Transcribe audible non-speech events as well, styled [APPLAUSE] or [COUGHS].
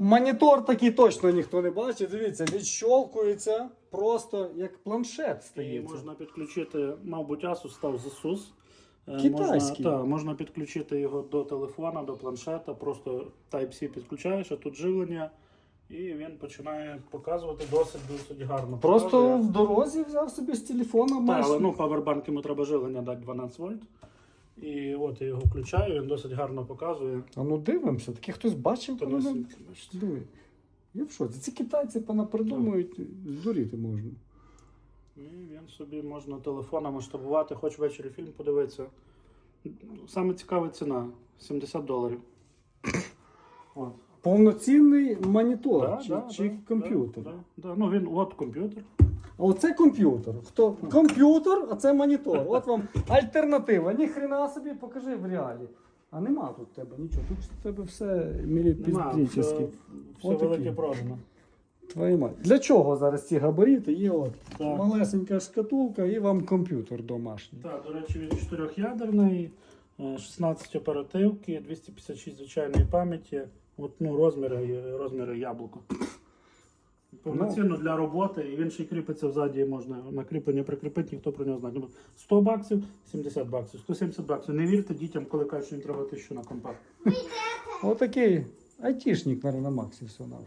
монітор такий точно ніхто не бачить. Дивіться, відщолкується просто як планшет стає. можна підключити, мабуть, Asus став ZASUS. Е, Китайський. Можна, та, можна підключити його до телефона, до планшета, просто Type-C підключаєш, а тут живлення, і він починає показувати досить досить гарно. Просто в дорозі взяв собі з телефона Та, маєш. але ну, павербанк йому треба живлення дати 12 вольт. І от я його включаю, він досить гарно показує. А ну дивимося, таке хтось бачив, То коли нам- світло, бачите. Диви. Я в шоці. Ці китайці понапридумують, здуріти можна. І він собі можна телефоном масштабувати, хоч ввечері фільм подивитися. Саме цікава ціна 70 доларів. [COUGHS] От. Повноцінний монітор Да, чи, да, чи да, комп'ютер. Да, да. Ну він от комп'ютер. А оце комп'ютер. Хто? Комп'ютер, а це монітор. От вам альтернатива. Ні хрена собі, покажи в реалі. А нема тут тебе нічого. Тут в тебе все міліпіздрічне. все, все велике продано. Твою мать. Для чого зараз ці габарити? Є от Так. малесенька шкатулка і вам комп'ютер домашній. Так, до речі, він чотирьохядерний, 16 оперативки, 256 звичайної пам'яті. От, ну, розміри, розміри яблуко. Повноцінно для роботи, і він ще й кріпиться взаді, можна на кріплення прикріпити, ніхто про нього знає. Ну, 100 баксів, 70 баксів, 170 баксів. Не вірте дітям, коли кажуть, що їм треба тисячу на компакт. Отакий айтішник, наверное, на Максі все на все.